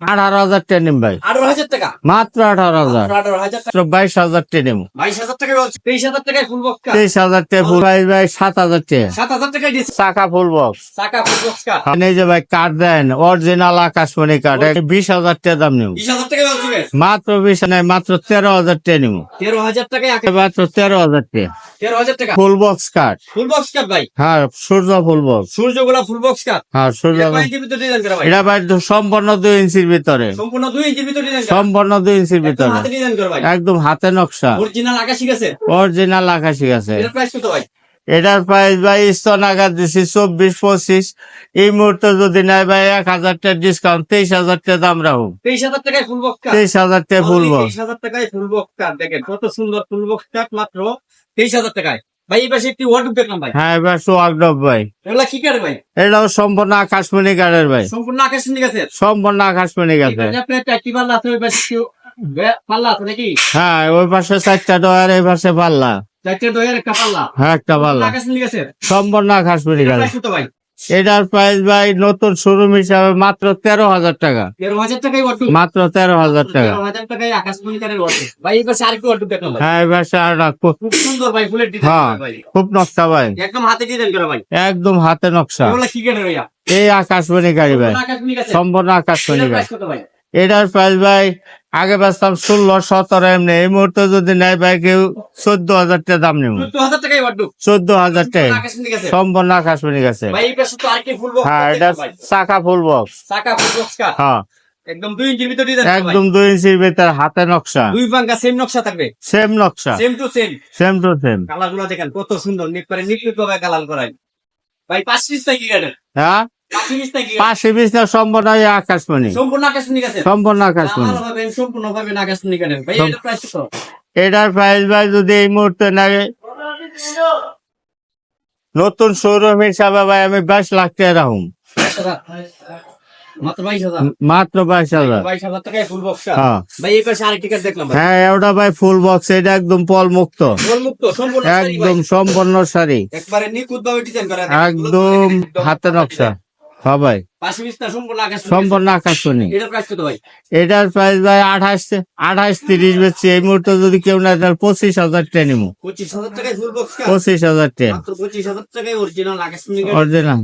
আঠারো হাজার টাকা ভাই। হাজার টাকা? মাত্র আঠারো হাজার। আঠারো হাজার টাকা। বাইশ হাজার টাকা বাইশ হাজার টাকা বলছি। তেইশ হাজার টাকায় ফুল বক্স তেইশ হাজার টাকা ফুল ভাই ভাই সাত হাজার টাকা। সাত হাজার টাকায় চাকা ফুল বক্স চাকা ফুল বক্স এই যে ভাই কাঠ দেন অরিজিনাল আকাশমণি কাঠ বিশ হাজার টাকা দাম নিব। বিশ হাজার মাত্র বিশ নাই মাত্র তেরো হাজার টাকা নিব। তেরো হাজার টাকায় মাত্র তেরো হাজার টাকা। তেরো হাজার টাকা? ফুল বক্স কাঠ ফুল বক্স কার ভাই? হ্যাঁ সূর্য ফুল বক্স সূর্য গোলা ফুল বক্স কার হ্যাঁ সূর্য এটা ভাই? সম্পূর্ণ দুই ইঞ্চির ভিতরে। সম্পূর্ণ দুই ইঞ্চির ভিতরে সম্পূর্ণ দুই ইঞ্চির ভিতরে। একদম হাতে নকশা। অরিজিনাল আকাশি গেছে? এটার প্রাইস ভাই? স্তন আঘাত দিছি চব্বিশ পঁচিশ। এই মুহূর্তে যদি নাই ভাই এক হাজার টাকা ডিসকাউন্ট তেইশ হাজার টাকা দাম রাখুন। তেইশ হাজার টাকায় ফুল বক্স তেইশ হাজার টাকা ফুল বক্স। তেইশ হাজার টাকায় ফুল বক্স দেখেন কত সুন্দর ফুল বক্স মাত্র তেইশ হাজার টাকায়। ভাই এই পাশে একটি ওয়ার্ড দেখলাম ভাই। হ্যাঁ এবার ভাই। এগুলা কি কার ভাই? এটাও সম্পূর্ণ আকাশমণি কাঠের ভাই। সম্পূর্ণ আকাশ নিয়ে সম্পূর্ণ আকাশমণি কাঠের। আপনার চারটি পাল্লা আছে ওই পাশে পাল্লা আছে নাকি? হ্যাঁ ওই পাশে চারটা ডয়ার এই পাশে পাল্লা। চারটে দইয়ের একটা পাল্লা। হ্যাঁ পাল্লা। সম্পূর্ণ আকাশমণি ভাই? এটার প্রাইস ভাই নতুন শোরুম হিসাবে মাত্র তেরো হাজার টাকা। মাত্র তেরো হাজার টাকা। হ্যাঁ এবার হ্যাঁ। খুব নকশা ভাই। একদম হাতে নকশা। এই আকাশমণি গাড়ি ভাই। সম্পূর্ণ আকাশমণি এটার গাড়ি এটার প্রাইস ভাই আগে বেচতাম ষোলো সতেরো এমনি। এই মুহূর্তে যদি নেয় ভাই কেউ চোদ্দ হাজার টাকা দাম নেব। চোদ্দ হাজার টাকা। সম্পূর্ণ আকাশমণি গেছে। হ্যাঁ এটা চাকা ফুল বক্স হ্যাঁ। একদম দুই ইঞ্চির ভিতরে একদম দুই ইঞ্চির ভিতরে হাতে নকশা। দুই বাঙ্কা সেম নকশা থাকবে। সেম নকশা। Same to same same to same কালারগুলো দেখেন কত সুন্দর। করে ভাবে কালার করাই ভাই পাঁচ পিস নাকি হ্যাঁ? পাশে বিছনা সম্পূর্ণ আকাশমণি। সম্পূর্ণ আকাশ নিয়ে গেছে? সম্পূর্ণ আকাশমণি। সম্পূর্ণ ভাবেন আকাশ নিয়ে ভাই এটা প্রাইস কত? এটার প্রাইস ভাই যদি এই মুহূর্তে নেয় নতুন শোরুম হিসাবে ভাই আমি বাইশ লাখ টাকা রাখুন মাত্র বাইশ হাজার? হ্যাঁ। হ্যাঁ ওটা ভাই ফুল বক্স এটা একদম পল মুক্ত। একদম সম্পূর্ণ শাড়ি। ভাবে একদম হাতে নকশা। হ্যাঁ ভাই পাশে বিছনা সম্পূর্ণ আকাশ আকাশমণি এটার প্রাইস ভাই? আঠাশ আঠাশ তিরিশ বেচছে। এই মুহূর্তে যদি কেউ না তাহলে পঁচিশ হাজার টাকা নিবো পঁচিশ হাজার টাকায় পঁচিশ হাজার টাকা। পঁচিশ হাজার টাকায় অরিজিনাল আকাশ অরিজিনাল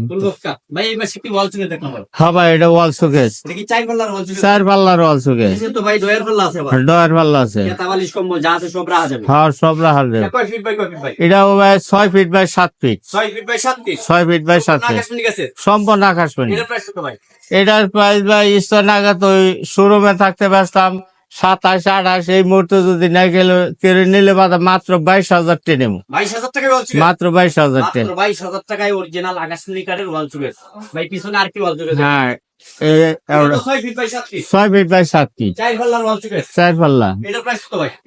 ভাই এই পাশে কি ওয়াল চুকে হ্যাঁ ভাই এটা ওয়াল কি চার পাল্লার ওয়াল চুকে চার পাল্লার ওয়াল শোকেস তো ভাই দয়ার পাল্লা আছে ডয়ার পাল্লা আছে। কেতা কম্বল যা আছে সব রাখা যাবে। হ্যাঁ সব রাখার দেবে এটা কয় ফিট বাই কয় ফিট ভাই? ছয় ফিট বাই সাত ফিট ছয় ফিট বাই সাত ফিট ছয় ফিট বাই সাত ফিট আকাশ নিয়ে গেছে। সম্পূর্ণ আকাশমণি এটার প্রাইস ভাই স্তর নাগাদ ওই শোরুমে থাকতে ব্যস্তাম সাতাশ আঠাশ এই মুহূর্তে যদি না গেলে কেড়ে নিলে মাত্র বাইশ হাজার টাকা নেব। বাইশ হাজার ওয়াল মাত্র বাইশ হাজার টাকা বাইশ হাজার টাকায় অরিজিনাল আকাশ লিকারের ওয়াল চুকে ভাই পিছনে আর কি ওয়াল চুকে হ্যাঁ ছয় ফিট বাই সাত ফিট চার পাল্লা।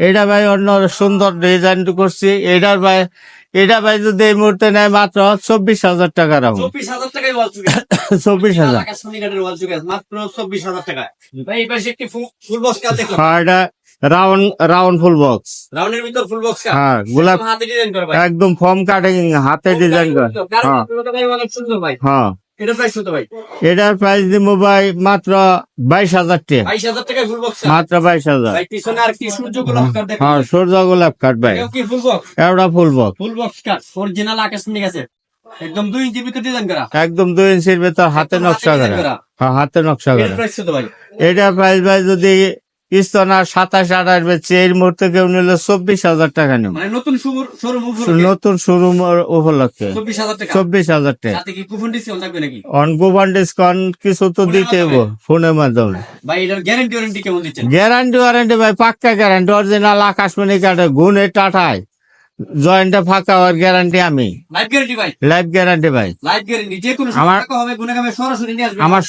এটা ভাই অন্য সুন্দর ডিজাইন করছি। এটার ভাই এটা ভাই যদি এই মুহূর্তে নেয় মাত্র চব্বিশ হাজার টাকা রাখুন চব্বিশ হাজার টাকাই চব্বিশ হাজার। মাত্র চব্বিশ হাজার টাকা ভাই এই পাশে একটি ফুল বক্স হ্যাঁ এটা রাউন্ড রাউন্ড ফুল বক্স রাউন্ডের ভিতর ফুল বক্স হ্যাঁ গোলাপ হাতে ডিজাইন করে একদম ফর্ম কাটিং হাতে ডিজাইন করে। হ্যাঁ। হ্যাঁ। এটা প্রাইস কত ভাই? এটার প্রাইস দিব ভাই মাত্র বাইশ হাজার টাকা। বাইশ হাজার টাকায় ফুল বক্স মাত্র বাইশ হাজার। ভাই পিছনে আর কি সূর্য গোলাপ দেখলাম হ্যাঁ সূর্য গোলাপ কাঠ ভাই। কি ফুল বক্স এটা ফুল বক্স ফুল বক্স কার অরিজিনাল আকাশ নিয়ে গেছে। একদম দুই ইঞ্চি ভিতর ডিজাইন করা। একদম দুই ইঞ্চির ভেতর হাতে নকশা করা। হ্যাঁ হাতে নকশা করা। এটার প্রাইস ভাই যদি স্তনা সাতাশ আঠাশ বেচছে এর মুহূর্তে কেউ নিলে চব্বিশ হাজার টাকা নেব। মানে নতুন শোরুম উপলক্ষে? চব্বিশ হাজার টাকা? কি কুপন ডিসকাউন্ট কিছু তো দিতে ফোনের মাধ্যমে? গ্যারান্টি ওয়ারেন্টি ভাই পাক্কা গ্যারান্টি অরিজিনাল আকাশমণি কাঠে গুণে টাটায়। জয়েন্টে ফাঁকা হওয়ার গ্যারান্টি আমি। লাইফ গ্যারান্টি ভাই? লাইফ গ্যারান্টি ভাই। লাইফ গ্যারান্টি যে কোনো গুনে আমার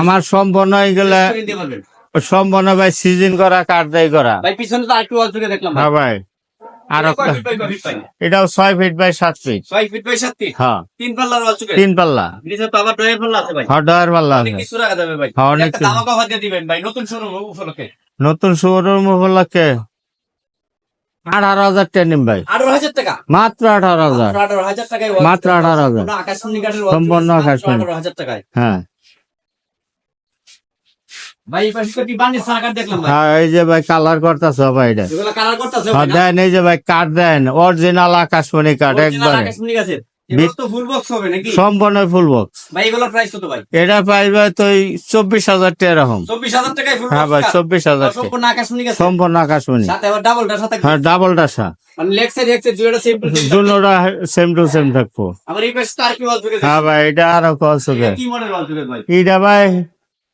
আমার সম্পন্ন হয়ে গেলে সম্পন্ন ভাই সিজন করা কাঠদাই করা। ভাই পিছনে তো আরেকটু ওয়াল দেখলাম হ্যাঁ ভাই। আর এটা কয় ফিট বাই কয় ফিট ভাই? এটাও ছয় ফিট বাই সাত ফিট ছয় ফিট বাই সাত ফিট হ্যাঁ। তিন পাল্লার ওয়াল চুকে তিন পাল্লা। তো আবার পাল্লা আছে ভাই। হডার পাল্লা আছে। কিছু রাখা যাবে ভাই। হ্যাঁ, অনেক দিবেন ভাই নতুন শোরুম উপলক্ষে। নতুন শোরুম উপলক্ষে আঠারো হাজার টাকা নিম ভাই। আঠারো হাজার টাকা? মাত্র আঠারো হাজার। মাত্র আঠারো হাজার সম্পূর্ণ আকাশমণি। আঠারো হাজার টাকায়। হ্যাঁ। অরিজিনাল আকাশমণি কাঠ একবারে। ফুল বক্স সম্পূর্ণ ফুল এটা পাইবে তো এই চব্বিশ হাজার টাকা এরকম। হ্যাঁ ভাই চব্বিশ হাজার সম্পূর্ণ আকাশমণি হ্যাঁ ডাবল ডাসা সেম টু সেম থাকব। হ্যাঁ ভাই এটা আরও এটা ভাই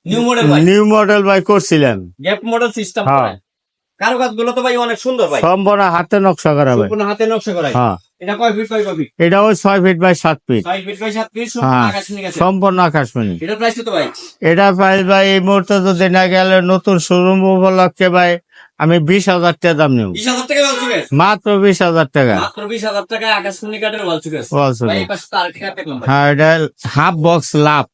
নিউ মডেল ভাই নিউ মডেল ভাই করছিলাম গ্যাপ মডেল সিস্টেম হ্যাঁ। কারুকাজগুলো তো ভাই অনেক সুন্দর ভাই সম্পূর্ণ হাতে নকশা করা ভাই সম্পূর্ণ হাতে নকশা করা হ্যাঁ। এটা কয় ফিট কয় কপি এটা ওই ছয় ফিট বাই সাত ফিট ছয় ফিট কয় সাত ফিট হ্যাঁ। আকাশমণি গেছে। সম্পূর্ণ আকাশমণি। এটার প্রাইস কত ভাই? এটা ভাই ভাই এই মুহূর্তে যদি না গেলে নতুন শোরুম উপলক্ষে ভাই আমি বিশ হাজার টাকা দাম নেব। বিশ হাজার টাকা মাত্র বিশ হাজার টাকা। মাত্র বিশ হাজার টাকায় আকাশমণি কাঠের ওয়াল হ্যাঁ এটা হাফ বক্স লাভ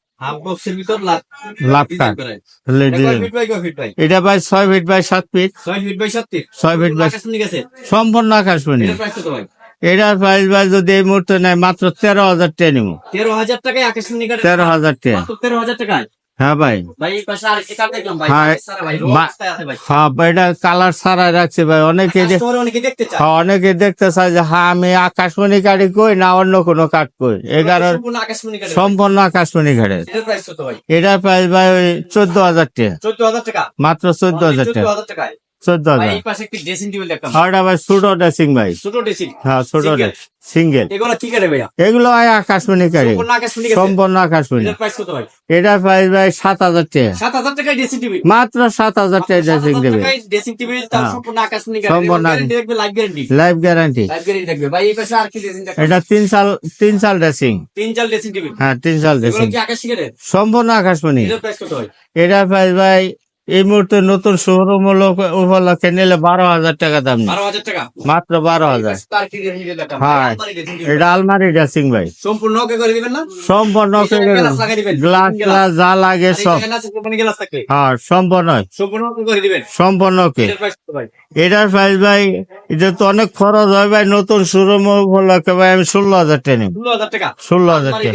এটা ভাই ছয় ফিট বাই সাত ফিট ছয় ফিট বাই সাত ফিট ছয় ফিট বাই সম্পূর্ণ এটার প্রাইস ভাই? যদি এই মুহূর্তে নেয় মাত্র তেরো হাজার টাকা নিব। তেরো হাজার টাকায় তেরো হাজার টাকা। তেরো হাজার টাকায়? হ্যাঁ ভাই। হ্যাঁ, ভাই হ্যাঁ ভাই, এটা কালার সারাই রাখছে ভাই অনেকে অনেকে দেখতে চায়। হ্যাঁ, অনেকে দেখতে চায় যে হ্যাঁ আমি আকাশমণি কাঠি কই না অন্য কোনো কাঠ কই? কারণ সম্পূর্ণ আকাশমণি কাঠের এটা প্রাইস ভাই? ওই চোদ্দ হাজার টাকা। মাত্র চোদ্দ হাজার টাকা। চোদ্দ হাজার। এটা ভাই ছোট ড্রেসিং ভাই। ছোট ড্রেসিং হ্যাঁ ছোট? সিঙ্গেল এগুলো কি ভাইয়া? এগুলো আকাশমণি কাঠি সম্পূর্ণ আকাশমণি আকাশমণি। প্রাইস কত ভাই? সাত হাজার টাকা। সাত হাজার টাকায় ড্রেসিং মাত্র সাত হাজার টাকা ড্রেসিং দেবে ড্রেসিং হ্যাঁ। সম্পূর্ণ আকাশমণি সম্পূর্ণ life guarantee life guarantee life guarantee থাকবে। ভাই এই পাশে আর কি ড্রেসিং এটা তিন সাল তিন সাল ড্রেসিং তিন চাল ড্রেসিং হ্যাঁ তিন সাল ড্রেসিং সম্পূর্ণ আকাশমণি। এটার প্রাইস ভাই এই মুহূর্তে নতুন শোরুম উপলক্ষে নিলে বারো হাজার টাকা দাম মাত্র বারো হাজার। হ্যাঁ। এটা আলমারি ড্রেসিং ভাই। সম্পূর্ণ সম্পূর্ণ গ্লাস গ্লাস যা লাগে সব। হ্যাঁ সম্পূর্ণ সম্পূর্ণ কে এটার প্রাইস ভাই? ভাই এটা তো অনেক খরচ হয় ভাই। নতুন শোরুম উপলক্ষে ভাই আমি ষোলো হাজার টাকা ষোলো হাজার টাকা। ষোলো হাজার টাকা।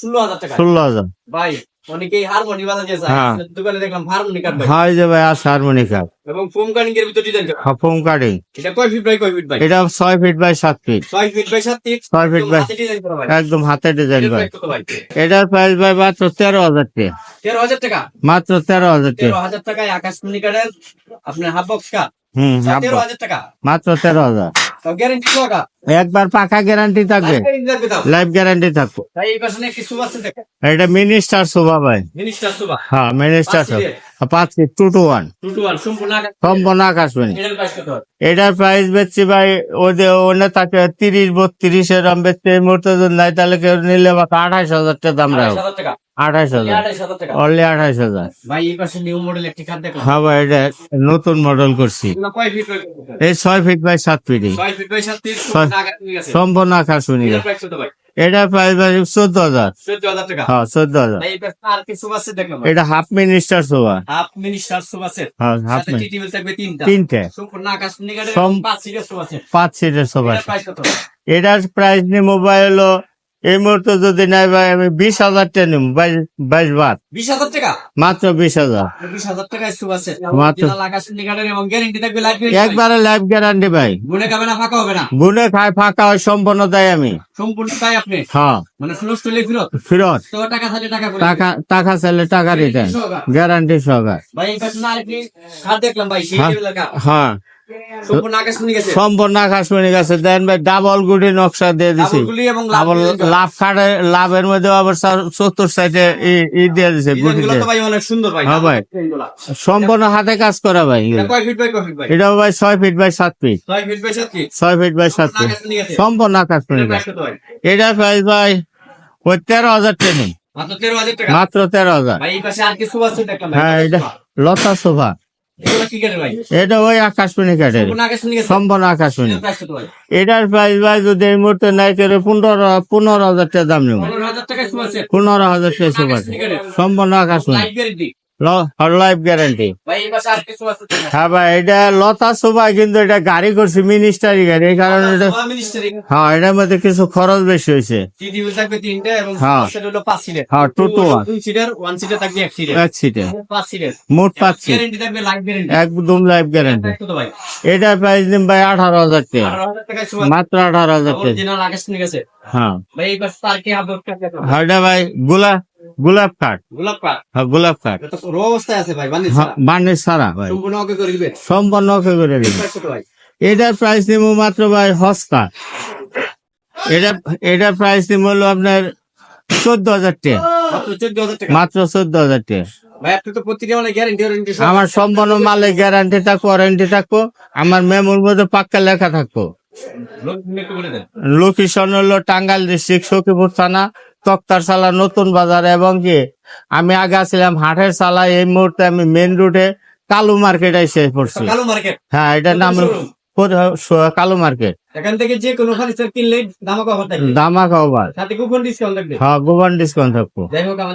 ষোলো হাজার টাকা। ষোলো হাজার। ভাই অনেকেই হারমোনি বাজাতে চায়। হ্যাঁ। দেখলাম হারমোনি যে ভাই হারমোনি কাট এবং ফোম কাটিং এর ভিতর ডিজাইন করা। হ্যাঁ ফোম কাটিং এটা কয় ফিট বাই কয় ফিট ভাই? এটা 6 feet by 7 feet 6 feet by 7 feet 6 feet by একদম হাতে ডিজাইন করা। এটার প্রাইস ভাই মাত্র 13000 টাকা। 13000 টাকা? মাত্র 13000 টাকা। 13000 টাকায় আকাশমণি আপনার হাফ বক্স হুম 13000 টাকা? মাত্র 13000 একবার পাকা গ্যারান্টি থাকবে। লাইফ গ্যারান্টি থাকবে এটা মিনিস্টার শোভা ভাই। হ্যাঁ মিনিস্টার পাঁচ। টু টু ওয়ান সম্পূর্ণ আকাশ সম্পূর্ণ আকাশবাণী এটার প্রাইস বেচছি ভাই ওদের ওনে তাকে তিরিশ বত্রিশ এরম বেচছে। এই মুহূর্তে নাই তাহলে কেউ নিলে বা আঠাইশ হাজার টাকা দাম রাখব। আঠাইশ হাজার। অনলি আঠাইশ হাজার। হ্যাঁ ভাই এটা নতুন মডেল করছি। এই ছয় ফিট বাই সাত ফিট সম্পূর্ণ আকাশ এটার প্রাইস কত ভাই? চোদ্দ হাজার। হ্যাঁ চোদ্দ হাজার। এটা হাফ মিনিস্টার শোভা হাফ মিনিস্টার সুবাসে হ্যাঁ হাফ সাথে টি টেবিল থাকবে তিনটা। পাঁচ সিটের পাঁচ এটার প্রাইস এটার প্রাইস নিয়ে মোবাইল এই মুহূর্তে যদি নাই ভাই আমি বিশ হাজার টাকা নিব বাইশ বার বিশ হাজার টাকা? মাত্র বিশ হাজার। বিশ হাজার টাকায় সুবাসে মাত্র। একবারে লাইফ গ্যারান্টি ভাই। বুনে খাবে না ফাঁকা হবে না? গুনে খায় ফাঁকা হয় সম্পূর্ণ দেয় আমি। সম্পূর্ণ তাই আপনি? হ্যাঁ। মানে ফ্লোস ফেরত? ফেরত। তো টাকা থাকলে টাকা টাকা টাকা চাইলে টাকা রিটার্ন গ্যারান্টি সহকার। ভাই না দেখলাম ভাই সেই হ্যাঁ। সম্পূর্ণ আকাশ নিয়ে গেছে? সম্পূর্ণ আকাশমণি গাছে। দেন ভাই ডাবল গুটি নকশা দিয়ে দিছি। আবার লাভ কাটে লাভের মধ্যে আবার চতুর সাইডে ই দিয়ে দিছে গুটি দিয়ে। তো ভাই অনেক সুন্দর ভাই। হ্যাঁ ভাই। সম্পূর্ণ হাতে কাজ করা ভাই। এটা কয় ফিট বাই কয় ফিট ভাই ছয় ফিট বাই সাত ফিট ছয় ফিট বাই সাত ফিট ছয় ফিট বাই সাত ফিট আকাশ নিয়ে গেছে। সম্পূর্ণ আকাশমণি প্রাইস ভাই ভাই ওই তেরো হাজার ট্রেনিং মাত্র তেরো হাজার মাত্র তেরো হাজার। হ্যাঁ এটা লতা সোফা। এটা ওই আকাশমণি কাঠের সম্পূর্ণ আকাশমণি এটার প্রাইস ভাই? যদি এই মুহূর্তে নাই করে পনেরো পনেরো হাজার টাকা দাম নেব। পনেরো হাজার টাকা শু পনেরো হাজার টাকা সম্পূর্ণ আকাশমণি। Life guarantee? হ্যাঁ ভাই এটা লতা সুবা কিন্তু এটা গাড়ি করছি মিনিস্টারি গাড়ি। এই কারণে এটা হ্যাঁ এটার মধ্যে কিছু খরচ বেশি হয়েছে। হ্যাঁ। পাঁচ সিটের হ্যাঁ, এক সিটের মোট পাঁচ একদম লাইফ গ্যারান্টি এটার প্রাইস দিন ভাই আঠারো হাজার টাকা। মাত্র আঠারো হাজার টাকা। হ্যাঁ। ভাই এই হ্যাঁ গোলাপ কাঠ। গোলাপ পাট হ্যাঁ গোলাপ কাঠ। রো অবস্থায় আছে ভাই বানিয়ে হ্যাঁ, বার্নিশ ছাড়া ভাই। সম্পূর্ণ ওকে করে দিবে সম্পন্ন ওকে করে কত এটার প্রাইস দিব মাত্র ভাই হস্তা। এটা এটার প্রাইস দিব হলো আপনার চোদ্দ হাজার টাকা। মাত্র চোদ্দ হাজার টাকা? মানে আমার সম্পন্ন মালে গ্যারান্টি থাকব ওয়ারেন্টি থাকব। আমার মেমোর মধ্যে পাক্কা লেখা থাকব। লোকেশন হলো টাঙ্গাইল ডিস্ট্রিক্ট সখীপুর থানা তক্তার সালা নতুন বাজার এবং কি আমি আগে ছিলাম হাটের সালা এই মুহূর্তে আমি মেন রুটে কালু মার্কেট এসে পড়ছি। হ্যাঁ এটার নাম কালো মার্কেট এখান থেকে যে কোনো ফার্নিচার কিনলে দামা কভার থাকবে। দামা সাথে কুপন ডিসকাউন্ট থাকবে। হ্যাঁ গোবান ডিসকাউন্ট থাকব। যাই হোক আমাদের